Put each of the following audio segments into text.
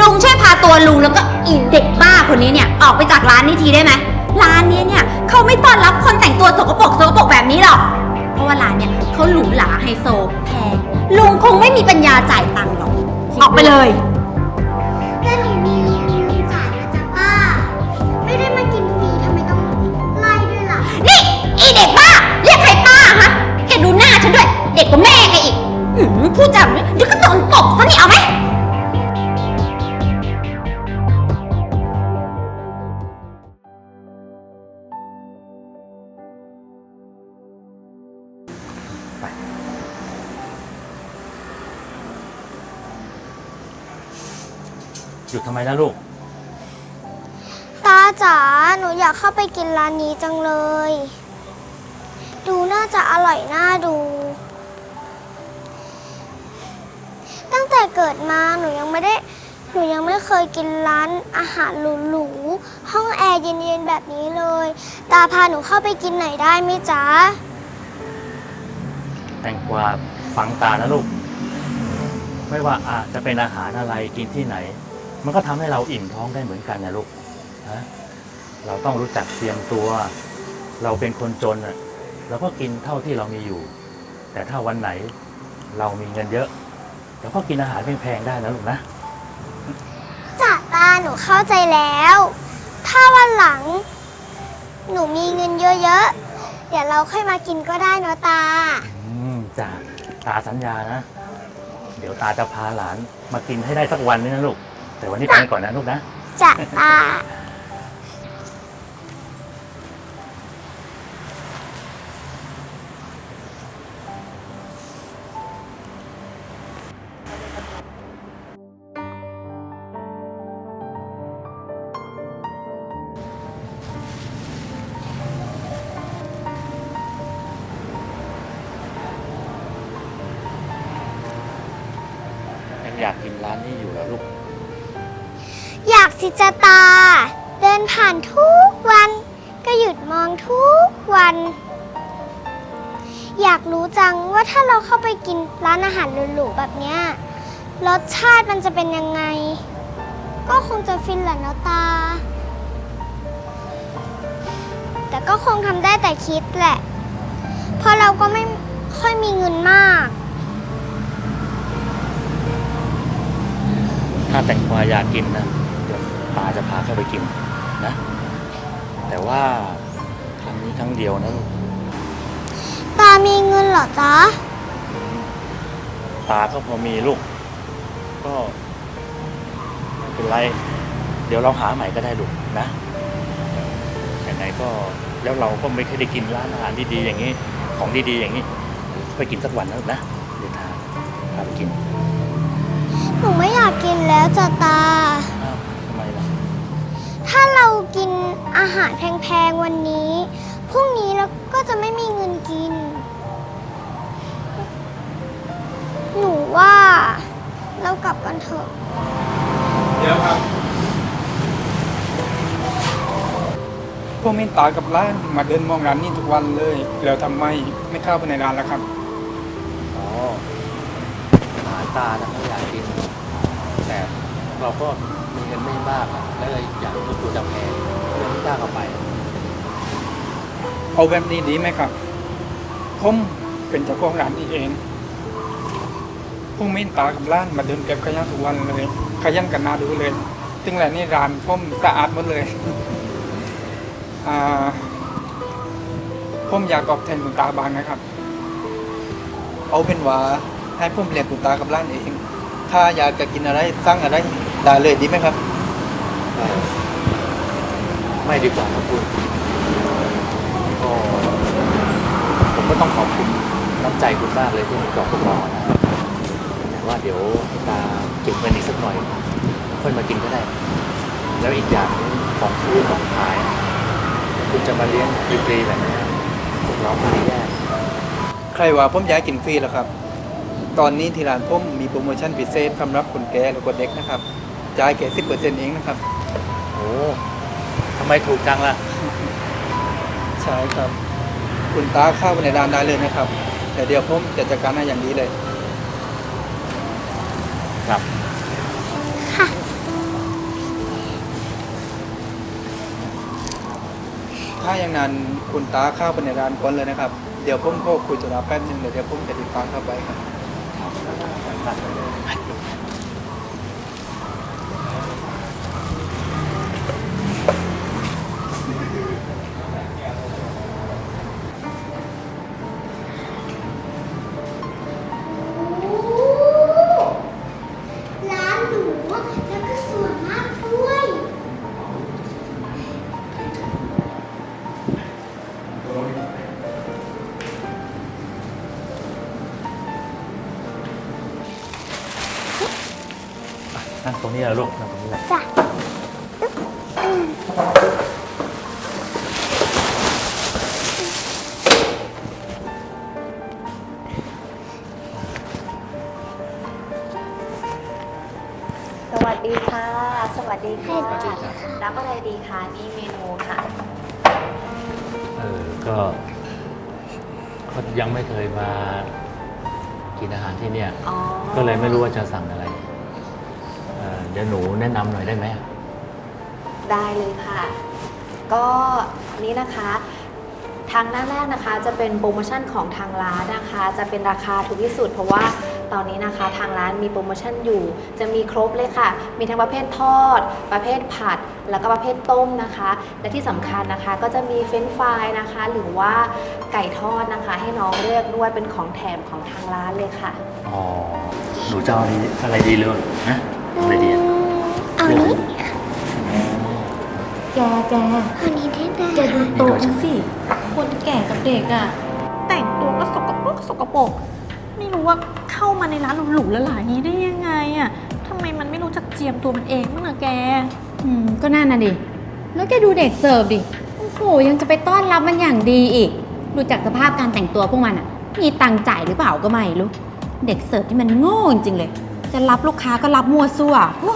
ลุงช่วยพาตัวลุงแล้วก็อีเด็กบ้าคนนี้เนี่ยออกไปจากร้านนี้ทีได้ไหมร้านเนี้ยเนี่ยเขาไม่ต้อนรับคนแต่งตัวสกปรกสกปรกแบบนี้หรอก เพราะว่าร้านเนี่ยเขาหรูหราไฮโซแพงลุงคงไม่มีปัญญาจ่ายตังค์หรอก ออกไปเลยแต่หนูมีเงินจ่ายนะจ๊ะป้า ไม่ได้มากินฟรีทำไมต้องไล่ด้วยล่ะ นี่อีเด็กบ้าเรียกใครป้าฮะแกดูหน้าฉันด้วย เด็กกว่าแม่แกอีกหืมพูดจาแบบนี้เดี๋ยวก็โดนตบซะนี่เอาไหม มล่ะลูก ตาจ๋าหนูอยากเข้าไปกินร้านนี้จังเลย ดูน่าจะอร่อยน่าดู ตั้งแต่เกิดมาหนูยังไม่ได้ หนูยังไม่เคยกินร้านอาหารหรูๆห้องแอร์เย็นๆแบบนี้เลย ตาพาหนูเข้าไปกินหน่อยได้ไหมจ๊ะ แตงกวาฟังตานะลูก ไม่ว่าอาจจะเป็นอาหารอะไรกินที่ไหน มันก็ทำให้เราอิ่มท้องได้เหมือนกันนะลูกนะเราต้องรู้จักเตรียมตัว เราเป็นคนจนอะเราก็กินเท่าที่เรามีอยู่ แต่ถ้าวันไหนเรามีเงินเยอะเราก็กินอาหารแพงๆได้นะลูกนะจ้ะตาหนูเข้าใจแล้ว ถ้าวันหลัง หนูมีเงินเยอะๆเดี๋ยวเราค่อยมากินก็ได้เนาะตา อืมจ้าตาสัญญานะ เดี๋ยวตาจะพาหลานมากินให้ได้สักวันนึงนะลูก แต่วันนี้ไปก่อนนะลูกนะจ้ะตา สิจตา เดินผ่านทุกวัน ก็หยุดมองทุกวัน อยากรู้จังว่าถ้าเราเข้าไปกินร้านอาหารหรูๆแบบเนี้ยรสชาติมันจะเป็นยังไง ก็คงจะฟินแหละเนาะตา แต่ก็คงทำได้แต่คิดแหละ เพราะเราก็ไม่ค่อยมีเงินมาก ถ้าแตงกวาอยากกินนะ เดี๋ยวตาจะพาเข้าไปกินนะ แต่ว่าครั้งนี้ครั้งเดียวนะลูกตามีเงินเหรอจ๊ะตาก็พอมีลูก ก็ไม่เป็นไร เดี๋ยวเราหาใหม่ก็ได้ลูกนะยังไงก็แล้วเราก็ไม่เคยได้กินร้านอาหารดีๆอย่างนี้ ของดีๆอย่างนี้ ไปกินสักวันนะลูกนะเดี๋ยวตาพาไปกิน หนูไม่อยากกินแล้วจ้ะตา ถ้าเรากินอาหารแพงๆวันนี้ พรุ่งนี้เราก็จะไม่มีเงินกิน หนูว่าเรากลับกันเถอะ เดี๋ยวครับ พวกเมนตากับร้านมาเดินมองร้านนี้ทุกวันเลย แล้วทำไมไม่เข้าไปในร้านล่ะครับ อ๋ออาหารตานะเขาอยากกิน แต่เราก็มี เงินไม่มากอะแล้วอีกอยาก็กลัวจะแพงก็เลยไม่กล้าเข้าไป เอาแบบนี้ดีไหมครับผมเป็นเจ้าของร้านนี้เองพวกเมนตากับร้านมาเดินเก็บขยะทุกวันเลยขยันกันนาดูเลยถึงแหละนี่ร้านผมสะอาดหมดเลยอ่าผมอยากตอบแทนคุณตาบางนะครับ เอาเป็นว่าให้ผมเลี้ยงคุณตากับร้านเอง ถ้าอยากจะกินอะไรสั่งอะไร ได้เลยดีไหมครับ ไม่ดีกว่าครับคุณก็ผมก็ต้องขอบคุณน้ำใจคุณมากเลยที่มีต่อพวกเรานะแต่ว่าเดี๋ยวให้ตาเก็บเงินอีกสักหน่อย ค่อยมากินก็ได้ แล้วอีกอย่างหนึ่งของซื้อของขาย คุณจะมาเลี้ยงฟรีๆแบบนี้พวกเราไม่ได้แย่ใครว่าผมอยากกินฟรีแล้วครับ ตอนนี้ที่ร้านผมมีโปรโมชั่นพิเศษสำหรับคนแก่และคนเด็กนะครับ จ่ายแค่สิบเปอร์เซ็นต์เองนะครับ โอ้ทำไมถูกจังล่ะ ใช่ครับ คุณตาเข้าไปในร้านได้เลยนะครับ แต่เดี๋ยวผมจะจัดการให้อย่างนี้เลย ครับถ้าอย่างนั้นคุณตาเข้าไปในร้านก่อนเลยนะครับ เดี๋ยวผมก็คุยจุฬาแป๊บนึงเดี๋ยวผมจะติดตามเข้าไปครับ นั่งตรงนี้แหละลูกนั่งตรงนี้แหละจ้ะสวัสดีค่ะสวัสดีค่ะ สวัสดีค่ะรับอะไรดีคะนี่เมนูค่ะ เออก็ก็ยังไม่เคยมากินอาหารที่เนี่ย อ๋อ ก็เลยไม่รู้ว่าจะสั่งอะไรเอ่อเดี๋ยวหนูแนะนำหน่อยได้ไหมได้เลยค่ะ ก็นี้นะคะ ทางหน้าแรกนะคะ จะเป็นโปรโมชั่นของทางร้านนะคะ จะเป็นราคาถูกที่สุดเพราะว่าตอนนี้นะคะทางร้านมีโปรโมชั่นอยู่ จะมีครบเลยค่ะ มีทั้งประเภททอด ประเภทผัด แล้วก็ประเภทต้มนะคะ และที่สำคัญนะคะก็จะมีเฟรนช์ฟรายนะคะ หรือว่าไก่ทอดนะคะ ให้น้องเลือกด้วยเป็นของแถมของทางร้านเลยค่ะ อ๋อ หนูจะเอาอะไรดีเลยนะเอาอะไรดีอะเอานี้แกแกเอานี้ได้ไหมแกดูโต๊ะฉันสิ คนแก่กับเด็กอะแต่งตัวก็สกปรกสกปรกไม่รู้ว่าเข้ามาในร้านหรูๆแล้วหลานี้ได้ยังไงอะทำไมมันไม่รู้จักเจียมตัวมันเองบ้างอะแก อืม ก็นั่นน่ะดิ แล้วแกดูเด็กเสิร์ฟดิ โอ้โห ยังจะไปต้อนรับมันอย่างดีอีก ดูจากสภาพการแต่งตัวพวกมันอะมีตังค์จ่ายหรือเปล่าก็ไม่รู้ เด็กเสิร์ฟที่มันโง่จริงๆเลย จะรับลูกค้าก็รับมั่วซั่วโอ้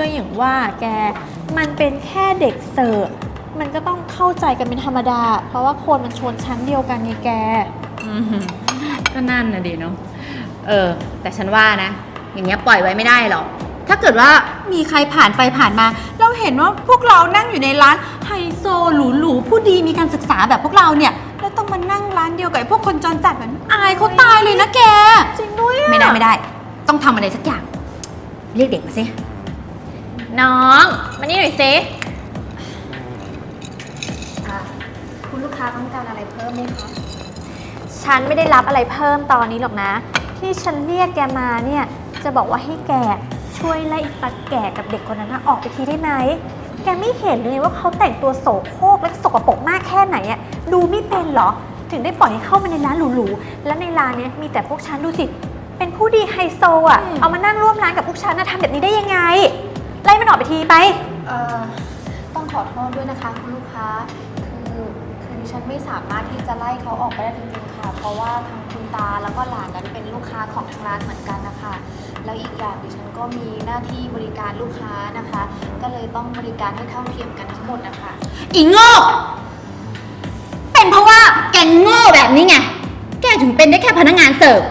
ก็อย่างว่าแกมันเป็นแค่เด็กเสิร์ฟมันก็ต้องเข้าใจกันเป็นธรรมดา เพราะว่าคนมันชนชั้นเดียวกันไงแก อืมก็นั่นน่ะดิเนาะ เออ แต่ฉันว่านะ อย่างเงี้ยปล่อยไว้ไม่ได้หรอก ถ้าเกิดว่ามีใครผ่านไปผ่านมา เราเห็นว่าพวกเรานั่งอยู่ในร้านไฮโซหรูๆผู้ดีมีการศึกษาแบบพวกเราเนี่ย แล้วต้องมานั่งร้านเดียวกับไอ้พวกคนจรจัดแบบนี้อายเขาตายเลยนะแก จริงด้วยไม่ได้ไม่ได้ ต้องทำอะไรสักอย่าง เรียกเด็กมาสิ น้อง มานี่หน่อยสิอะคุณลูกค้าต้องการอะไรเพิ่มไหมคะ ฉันไม่ได้รับอะไรเพิ่มตอนนี้หรอกนะ ที่ฉันเรียกแกมาเนี่ยจะบอกว่าให้แกช่วยไล่อีตาแก่กับเด็กคนนั้นนะออกไปทีได้ไหม แกไม่เห็นเลยว่าเขาแต่งตัวโสโครกและสกปรกมากแค่ไหนอะดูไม่เป็นเหรอ ถึงได้ปล่อยให้เข้ามาในร้านหรูๆและในร้านเนี้ยมีแต่พวกฉันดูสิ เป็นผู้ดีไฮโซอะเอามานั่งร่วมร้านกับพวกฉันนะทำแบบนี้ได้ยังไง ไล่มันออกไปทีไป เอ่อต้องขอโทษด้วยนะคะคุณลูกค้า คือคือดิฉันไม่สามารถที่จะไล่เขาออกไปได้จริงๆค่ะ เพราะว่าทางคุณตาแล้วก็หลานนั้นเป็นลูกค้าของทางร้านเหมือนกันนะคะ แล้วอีกอย่างดิฉันก็มีหน้าที่บริการลูกค้านะคะ ก็เลยต้องบริการให้เท่าเทียมกันทั้งหมดนะคะ อีโง่ เป็นเพราะว่าแกโง่แบบนี้ไง แกถึงเป็นได้แค่พนักงานเสิร์ฟ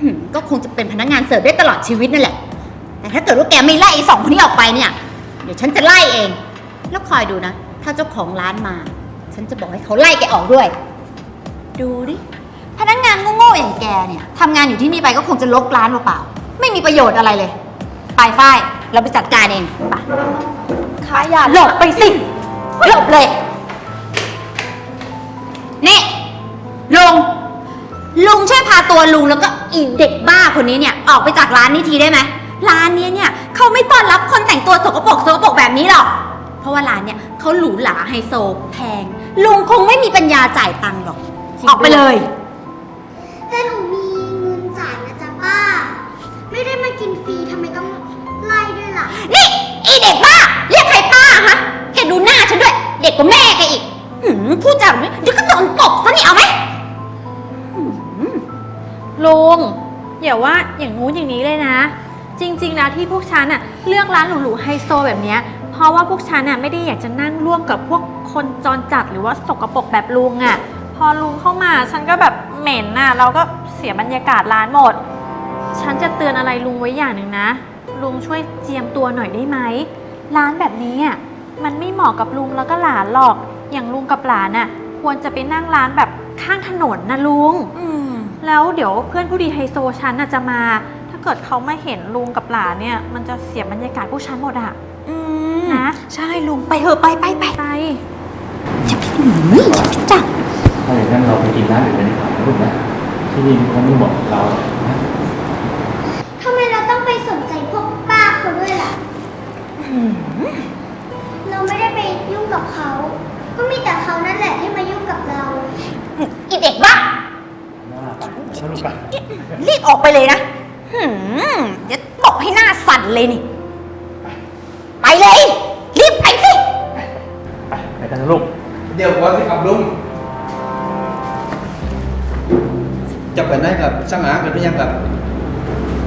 หึก็คงจะเป็นพนักงานเสิร์ฟได้ตลอดชีวิตนั่นแหละ แต่ถ้าเกิดว่าแกไม่ไล่ไอ้สองคนนี้ออกไปเนี่ย เดี๋ยวฉันจะไล่เอง แล้วคอยดูนะ ถ้าเจ้าของร้านมา ฉันจะบอกให้เขาไล่แกออกด้วย ดูดิ พนักงานโง่ๆอย่างแกเนี่ยทำงานอยู่ที่นี่ไปก็คงจะลกร้านเปล่าๆไม่มีประโยชน์อะไรเลย ไปฝ้าย เราไปจัดการเองไปค่ะอย่าหลบไปสิ หลบเลย นี่ลุง ลุงช่วยพาตัวลุงแล้วก็อีเด็กบ้าคนนี้เนี่ย ออกไปจากร้านนี้ทีได้ไหม ร้านเนี้ยเนี่ยเขาไม่ต้อนรับคนแต่งตัวสกปรกสกปรกแบบนี้หรอก เพราะว่าร้านเนี่ยเขาหรูหราไฮโซแพง ลุงคงไม่มีปัญญาจ่ายตังค์หรอกออกไปเลย แต่หนูมีเงินจ่ายนะจ๊ะป้า ไม่ได้มากินฟรีทำไมต้องไล่ด้วยล่ะ นี่อีเด็กบ้า เรียกใครป้าฮะแกดูหน้าฉันด้วย เด็กกว่าแม่แกอีกหืมพูดจาแบบนี้เดี๋ยวก็โดนตบซะนี่เอาไหมลุงอย่าว่าอย่างงู้นอย่างนี้เลยนะ จริง ๆ แล้วที่พวกฉันอะเลือกร้านหรูๆไฮโซแบบเนี้ยเพราะว่าพวกฉันอะไม่ได้อยากจะนั่งร่วมกับพวกคนจรจัดหรือว่าสกปรกแบบลุงอะพอลุงเข้ามาฉันก็แบบเหม็นน่ะเราก็เสียบรรยากาศร้านหมด ฉันจะเตือนอะไรลุงไว้อย่างหนึ่งนะ ลุงช่วยเจียมตัวหน่อยได้ไหมร้านแบบนี้อะมันไม่เหมาะกับลุงแล้วก็หลานหรอก อย่างลุงกับหลานน่ะ ควรจะไปนั่งร้านแบบข้างถนนนะลุง อืม แล้วเดี๋ยวเพื่อนผู้ดีไฮโซฉันน่ะจะมาถ้า เกิดเขาไม่เห็นลุงกับหลานเนี่ย มันจะเสียบรรยากาศพวกฉันหมดอะอืมนะ ใช่ลุงไปเถอะไปไปไปไปนี่จับถ้าอย่างนั้นเราไปกินร้านอื่นกันดีกว่านะลูกนะที่นี่เขาไม่เหมาะกับเรานะทำไมเราต้องไปสนใจพวกป้าเขาด้วยล่ะ เราไม่ได้ไปยุ่งกับเขา ก็มีแต่เขานั่นแหละที่มายุ่งกับเรา อีเด็กบ้าหน้าไปสนุกไป รีบออกไปเลยนะ หืมเดี๋ยวตบให้หน้าสั่นเลยนี่ ไปเลย รีบไปสิ ไปไปกันนะลูก เดี๋ยวก่อนสิครับลุงจะไปไหนครับสร้างหากันหรือยังครับ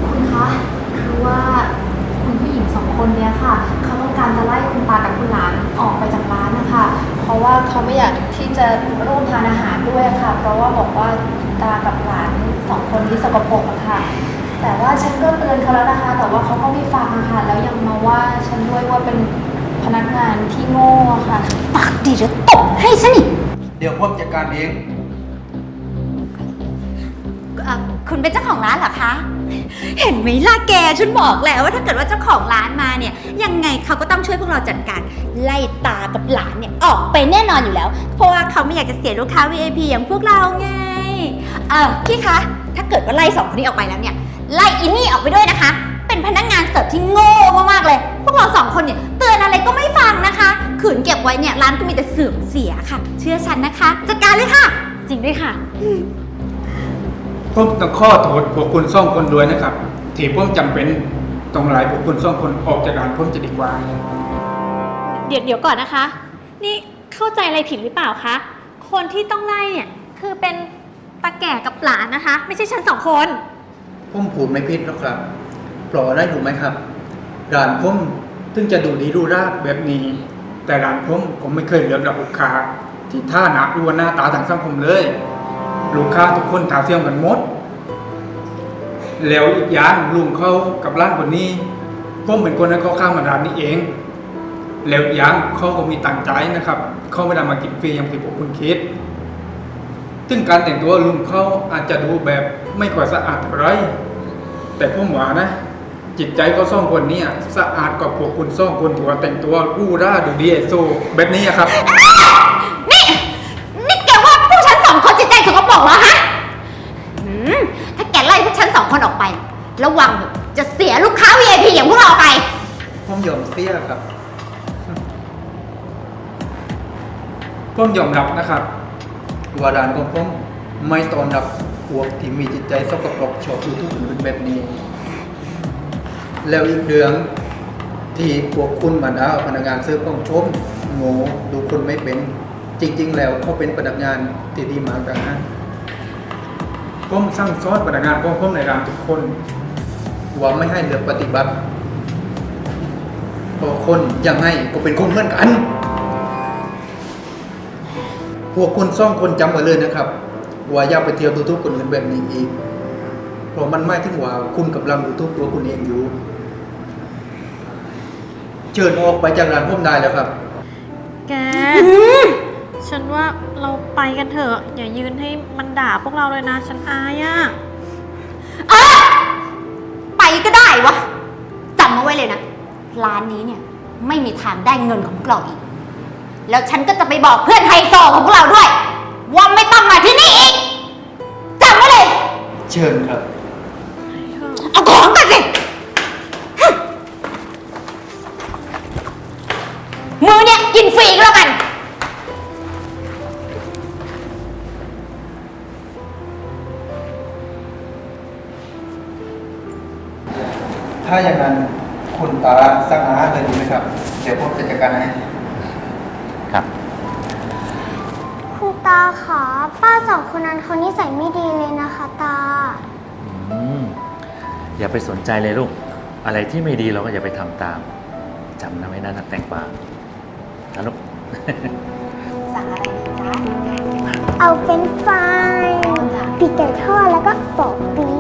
คุณคะคือว่าคุณผู้หญิงสองคนเนี้ยค่ะเขาต้องการจะไล่คุณตากับคุณหลานออกไปจากร้านนะคะ เพราะว่าเขาไม่อยากที่จะร่วมทานอาหารด้วยค่ะ เพราะว่าบอกว่าคุณตากับหลานสองคนที่สกปรกอะค่ะ แต่ว่าฉันก็เตือนเขาแล้วนะคะ แต่ว่าเขาก็ไม่ฟังอะค่ะ แล้วยังมาว่าฉันด้วยว่าเป็นพนักงานที่โง่อะค่ะ ปากดีเดี๋ยวตบให้ซะนี่เดี๋ยวผมจัดการเอง เอ่อคุณเป็นเจ้าของร้านเหรอคะ เห็นไหมล่ะแกฉันบอกแล้วว่าถ้าเกิดว่าเจ้าของร้านมาเนี่ย ยังไงเขาก็ต้องช่วยพวกเราจัดการไล่ตากับหลานเนี่ยออกไปแน่นอนอยู่แล้ว เพราะว่าเขาไม่อยากจะเสียลูกค้า VIP อย่างพวกเราไง เออพี่คะ ถ้าเกิดว่าไล่สองคนนี้ออกไปแล้วเนี่ย ไล่อินนี่ออกไปด้วยนะคะ เป็นพนักงานเสิร์ฟที่โง่มากๆเลย พวกเราสองคนเนี่ยเตือนอะไรก็ไม่ฟังนะคะ ขืนเก็บไว้เนี่ยร้านก็มีแต่เสื่อมเสียค่ะ เชื่อฉันนะคะ จัดการเลยค่ะ จริงด้วยค่ะ ผมต้องข้อโทษพวกคุณสองคนด้วยนะครับ ที่ผมจำเป็นต้องไล่พวกคุณสองคนออกจากร้านผมจะดีกว่า เดี๋ยวเดี๋ยวก่อนนะคะ นี่เข้าใจอะไรผิดหรือเปล่าคะ คนที่ต้องไล่เนี่ยคือเป็นตาแก่กับหลานนะคะ ไม่ใช่ฉันสองคน ผมพูดไม่ผิดหรอกครับเพราะอะไรรู้ไหมครับร้านผมถึงจะดูดีดูราบแบบนี้ แต่ร้านผมผมไม่เคยเลือกรับลูกค้า ที่ท่าหนาดูหน้าตาทางสังคมเลย ลูกค้าทุกคนถาเทียมกันหมด แล้วอีกอย่างลุงเขากับร้านคนนี้ผมเป็นคนนั้นเขาข้ามมาร้านนี้เอง แล้วอีกอย่างเขาก็มีตังค์ใจนะครับ เขาไม่ได้มากินฟรีอย่างที่พวกคุณคิด ซึ่งการแต่งตัวลุงเขาอาจจะดูแบบไม่ค่อยสะอาดเท่าไหรแต่ผมว่านะ จิตใจเขาซ่องคนเนี้สะอาดกว่าพวกคุณซ่องคนที่ว่าแต่งตัวรูร่าดูดีไอโซแบบนี้อะครับ นี่นี่แกว่าพวกฉันสองคนจิตใจสกปรกเหรอฮะหืมถ้าแกไล่พวกฉันสองคนออกไป ระวังเถอะจะเสียลูกค้า VIP อย่างพวกเราไป ผมยอมเสียครับ ผมยอมรับนะครับ ว่าร้านของผมไม่ตอนรับพวกที่มีจิตใจสกปรกชอบดูทุกข์คนอื่นแบบนี้ แล้วอีกเรื่องที่พวกคุณมาด่าพนักงานเสิร์ฟของผมโง่ดูคนไม่เป็น จริง ๆ แล้วเขาเป็นพนักงานที่ดีมากต่างหากผมสั่งสอนพนักงานของผมในร้านทุกคนว่าไม่ให้เลือกปฏิบัติพราะคนยังไงก็เป็นคนเหมือนกัน พวกคุณซ่องคนจำไว้เลยนะครับ ว่าอย่าไปเที่ยวดูทุกข์คนอื่นแบบนี้อีก เพราะมันไม่ถึงว่าคุณกำลังดูทุกข์ตัวคุณเองอยู่ เชิญออกไปจากร้านผมได้แล้วครับ แก ฉันว่าเราไปกันเถอะ อย่ายืนให้มันด่าพวกเราเลยนะ ฉันอายอะเออไปก็ได้วะจำเอาไว้เลยนะ ร้านนี้เนี่ย ไม่มีทางได้เงินของพวกเราอีก แล้วฉันก็จะไปบอกเพื่อนไฮโซของพวกเราด้วย ว่าไม่ต้องมาที่นี่อีกจำไว้เลย เชิญครับ เอาของกันสิฮึมือเนี่ยกินฟรีก็แล้วกัน ถ้าอย่างนั้นคุณตาสักอาหารเลยดีไหมครับ เดี๋ยวผมจะจัดการให้าคะป้าสองคนนั้นเขานิสัยไม่ดีเลยนะคะตา อืมอย่าไปสนใจเลยลูก อะไรที่ไม่ดีเราก็อย่าไปทำตามจำนะไว้นะนักแต่งปากนะลูก สั่งอะไรดีจ๊ะเอาเฟรนช์ฟรายปีกไก่ทอดแล้วก็ปอกเปี